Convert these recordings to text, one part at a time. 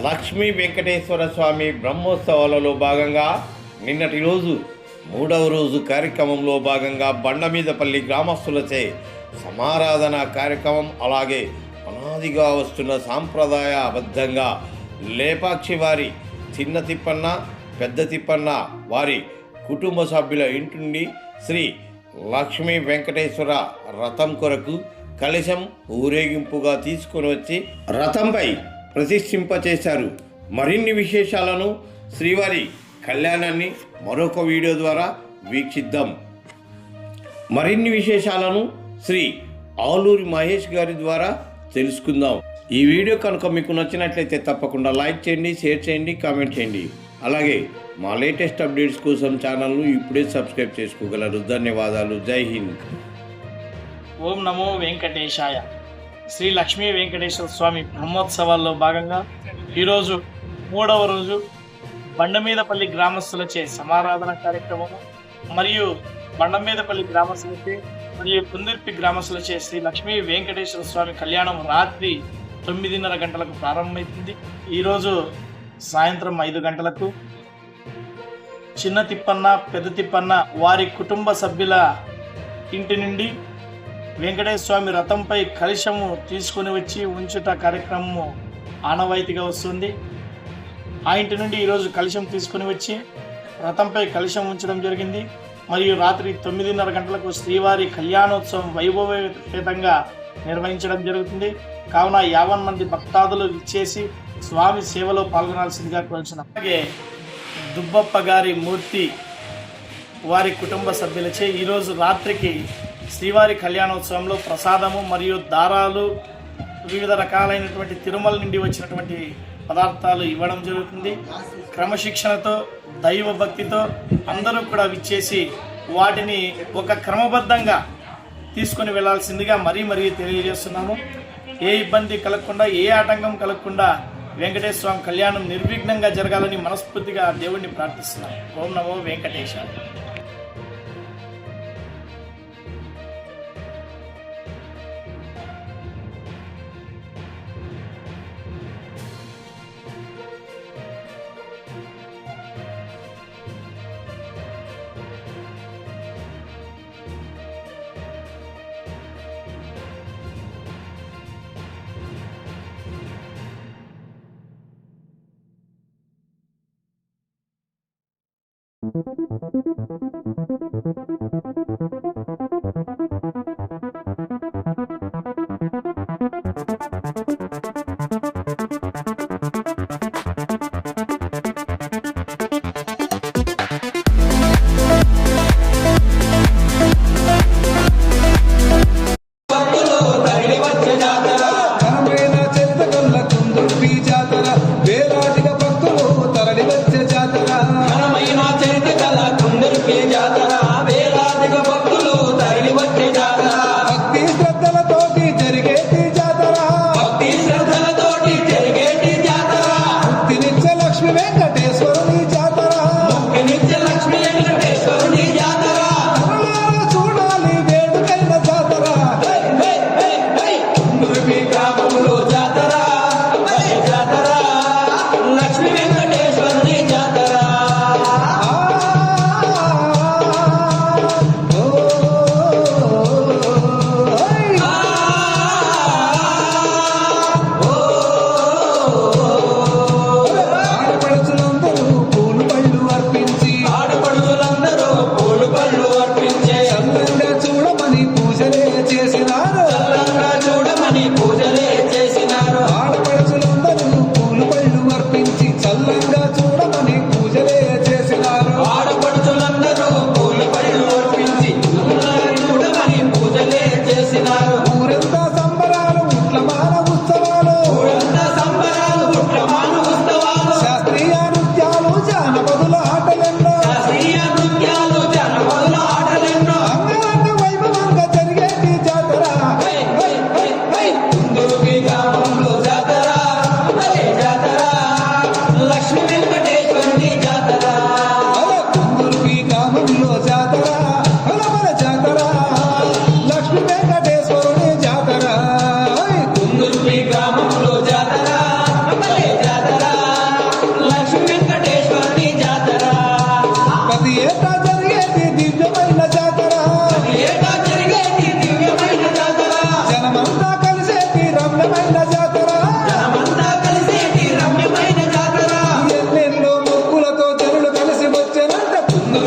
లక్ష్మీ వెంకటేశ్వర స్వామి బ్రహ్మోత్సవాలలో భాగంగా నిన్నటి రోజు మూడవ రోజు కార్యక్రమంలో భాగంగా బండమీదపల్లి గ్రామస్తులచే సమారాధన కార్యక్రమం అలాగే అనాదిగా వస్తున్న సాంప్రదాయబద్ధంగా లేపాక్షి వారి చిన్న తిప్పన్న పెద్ద తిప్పన్న వారి కుటుంబ సభ్యుల ఇంటి శ్రీ లక్ష్మీ వెంకటేశ్వర రథం కొరకు కలశం ఊరేగింపుగా తీసుకొని వచ్చి రథంపై ప్రతిష్ఠింపచేశారు. మరిన్ని విశేషాలను శ్రీవారి కళ్యాణాన్ని మరొక వీడియో ద్వారా వీక్షిద్దాం. మరిన్ని విశేషాలను శ్రీ ఆలూరి మహేష్ గారి ద్వారా తెలుసుకుందాం. ఈ వీడియో కనుక మీకు నచ్చినట్లయితే తప్పకుండా లైక్ చేయండి షేర్ చేయండి కామెంట్ చేయండి. అలాగే మా లేటెస్ట్ అప్డేట్స్ కోసం ఛానల్ను ఇప్పుడే సబ్స్క్రైబ్ చేసుకోగలరు. ధన్యవాదాలు. జై హింద్. ఓం నమో వెంకటేశాయ. శ్రీ లక్ష్మీ వెంకటేశ్వర స్వామి బ్రహ్మోత్సవాల్లో భాగంగా ఈరోజు మూడవ రోజు బండమీదపల్లి గ్రామస్తులచే సమారాధన కార్యక్రమము మరియు బండమీదపల్లి గ్రామస్తులచే మరియు కుందిర్పి గ్రామస్తులచే శ్రీ లక్ష్మీ వెంకటేశ్వర స్వామి కళ్యాణం రాత్రి తొమ్మిదిన్నర గంటలకు ప్రారంభమైంది ఈరోజు సాయంత్రం ఐదు గంటలకు చిన్న తిప్పన్న పెద్ద తిప్పన్న వారి కుటుంబ సభ్యుల ఇంటి నుండి వెంకటేశ్వర స్వామి రథంపై కలశము తీసుకొని వచ్చి ఉంచుట కార్యక్రమము ఆనవాయితీగా వస్తుంది. ఆ ఇంటి నుండి ఈరోజు కలశం తీసుకొని వచ్చి రథంపై కలశం ఉంచడం జరిగింది. మరియు రాత్రి తొమ్మిదిన్నర గంటలకు శ్రీవారి కళ్యాణోత్సవం వైభవేతంగా నిర్వహించడం జరుగుతుంది. కావున యావన్ మంది భక్తాదులు ఇచ్చేసి స్వామి సేవలో పాల్గొనాల్సిందిగా కోరుచున్నాం. అలాగే దుబ్బప్ప గారి మూర్తి వారి కుటుంబ సభ్యులచే ఈరోజు రాత్రికి శ్రీవారి కళ్యాణోత్సవంలో ప్రసాదము మరియు దారాలు వివిధ రకాలైనటువంటి తిరుమల నుండి వచ్చినటువంటి పదార్థాలు ఇవ్వడం జరుగుతుంది. క్రమశిక్షణతో దైవ భక్తితో అందరూ కూడా విచ్చేసి వాటిని ఒక క్రమబద్ధంగా తీసుకొని వెళ్ళాల్సిందిగా మరీ మరీ తెలియజేస్తున్నాము. ఏ ఇబ్బంది కలగకుండా ఏ ఆటంకం కలగకుండా వెంకటేశ్వర స్వామి కళ్యాణం నిర్విఘ్నంగా జరగాలని మనస్ఫూర్తిగా దేవుణ్ణి ప్రార్థిస్తున్నాం. ఓం నమో వెంకటేశ్వర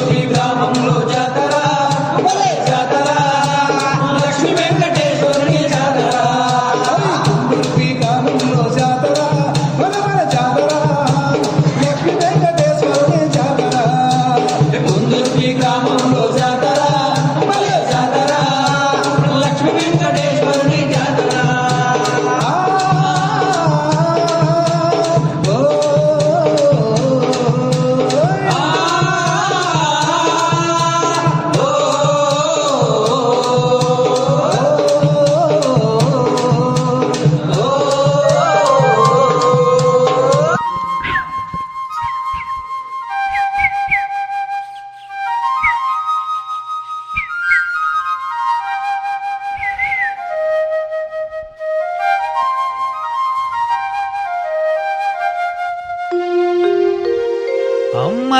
ప్రతి గ్రామంలో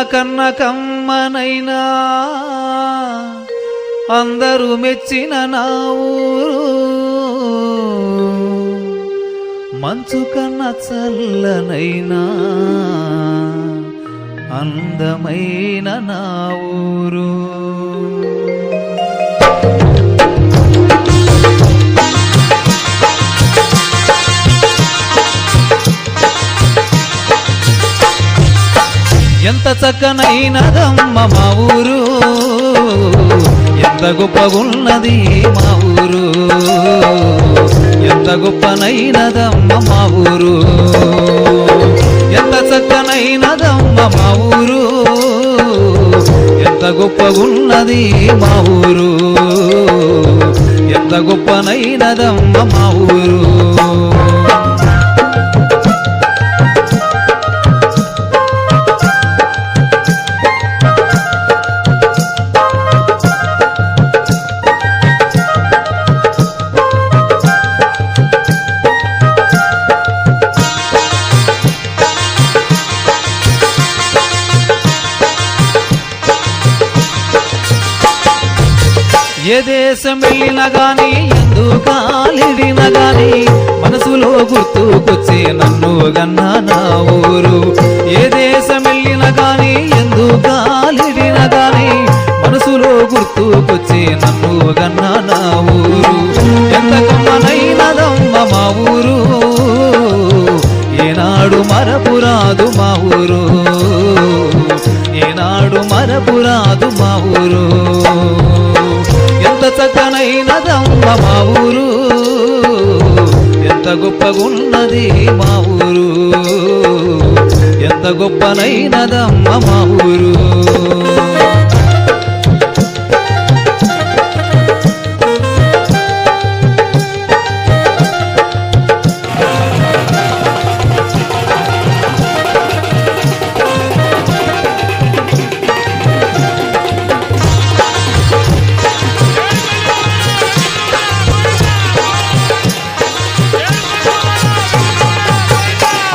కన్న కమ్మనైనా అందరూ మెచ్చిన నా ఊరు. మంచు కన్న చల్లనైనా అందమైన నా ఊరు. ఎంత చక్కనైనదమ్మ మా ఊరు? ఎంత గొప్పగున్నది మా ఊరు? ఎంత గొప్పనైనదమ్మ మా ఊరు? ఎంత చక్కనైనదమ్మ మా ఊరు? ఎంత గొప్పగున్నది మా ఊరు? ఎంత గొప్పనైనదమ్మ మా ఊరు? దేశం వెళ్ళిన గాని ఎందు కాలిడిన గాని మనసులో గుర్తుకొచ్చే నన్ను గన్నా నా ఊరు. ఏ దేశం వెళ్ళిన గాని ఎందు కాలిడిన గాని మనసులో గుర్తుకొచ్చే నన్ను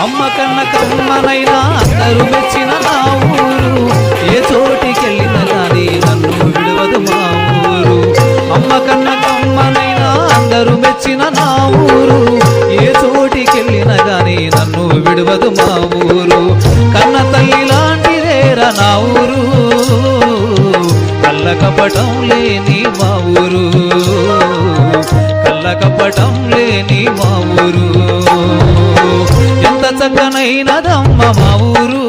అమ్మ కన్న కమ్మనైనా అందరూ మెచ్చిన నా ఊరు. ఏ చోటికెళ్ళిన కానీ నన్ను విడవదు మా ఊరు. అమ్మ కన్న కమ్మనైనా అందరూ మెచ్చిన నా ఊరు. ఏ చోటికెళ్ళిన కానీ నన్ను విడవదు మా ఊరు. కన్న తల్లి లాంటిదేరా నా ఊరు. కళ్ళ కపటం లేని మా ఊరు. కళ్ళ కపటం లేని మా ఊరు. ఎంత మా ఊరు.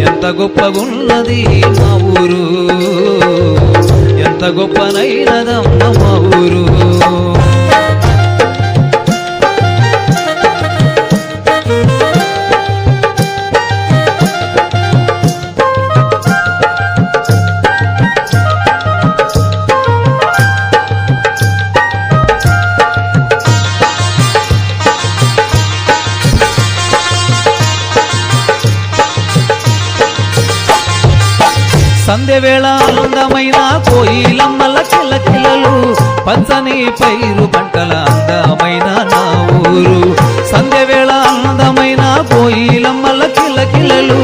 ఎంత గొప్పగున్నది మా ఊరు. ఎంత గొప్పనైనదమ్మ మా ఊరు. సంధ్యవేళ అందమైన కోయిలమ్మల చిలకిలలు పచ్చని పైరు పంటల అందమైన నా ఊరు. సంధ్యవేళ అందమైన కోయిలమ్మల చిలకిలలు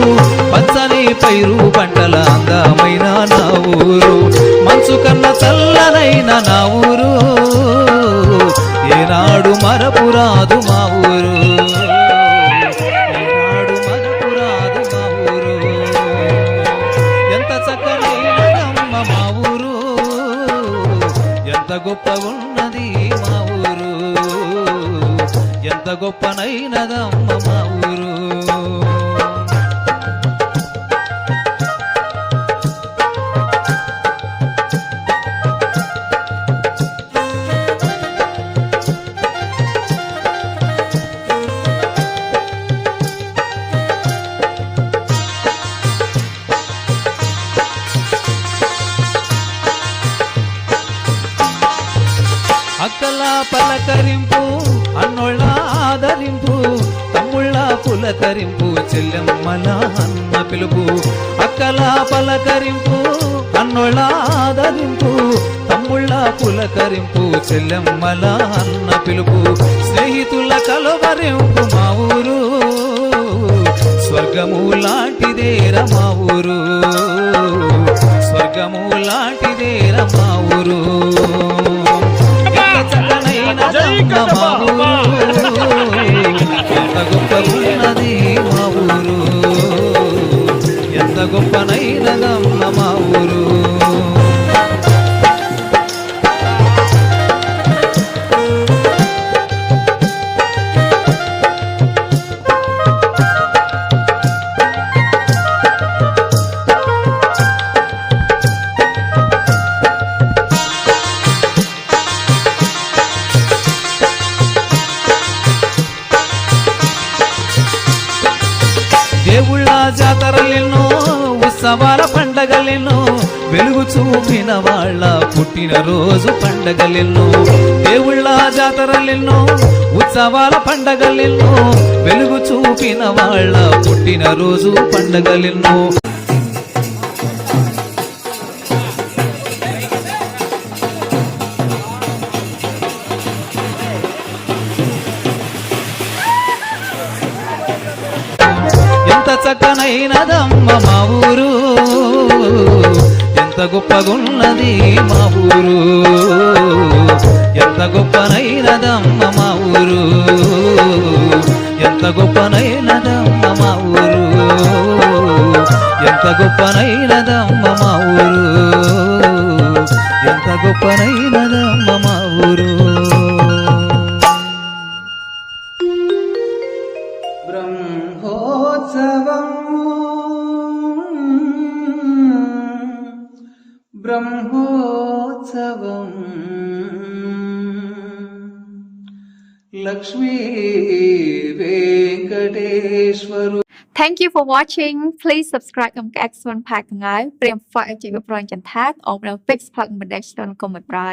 పచ్చని పైరు పంటల అందమైన నా ఊరు. మంచు కన్న చల్లనైన నా ఊరు. ఏనాడు మరపురాదు మా గొప్పనైనదమ్మ మా ఊరు. పలకరింపు పలకరింపు చెల్లెమ్మల అన్న పిలుపు. అక్కల పలకరింపు అన్నోళ్ళ ఆదరింపు. తమ్ముళ్ళ పులకరింపు చెల్లెమ్మల అన్న పిలుపు. స్నేహితుల కలవరింపు మా ఊరు. స్వర్గము లాంటిదేర మా ఊరు. వాళ్ళ పుట్టిన రోజు పండగలెన్నో దేవుళ్ళ జాతరలెన్నో ఉత్సవాల పండగలెన్నో వెలుగు చూపిన వాళ్ళ పుట్టిన రోజు పండగలెన్నో. ఎంత చక్కనైనదమ్మ మా ఊరు. ఎంత గొప్పగున్నది మా ఊరు. ఎంత గొప్పనైనదమ్మ మా ఊరు. ఎంత గొప్పనైనదమ్మ మా ఊరు. ఎంత గొప్పనైనదమ్మ మా ఊరు. ఎంత గొప్పనైనదమ్మ మా ఊరు. Brahmotsavam Brahmotsavam Lakshmi Venkateswaru Thank you for watching. Please subscribe ខ្ញុំ X1 Pack ថ្ងៃព្រាម Fight ជីវប្រញចន្ទថាអបនៅ Pix ផឹកមិនដែលស្ទន់កុំឲ្យប្រៃ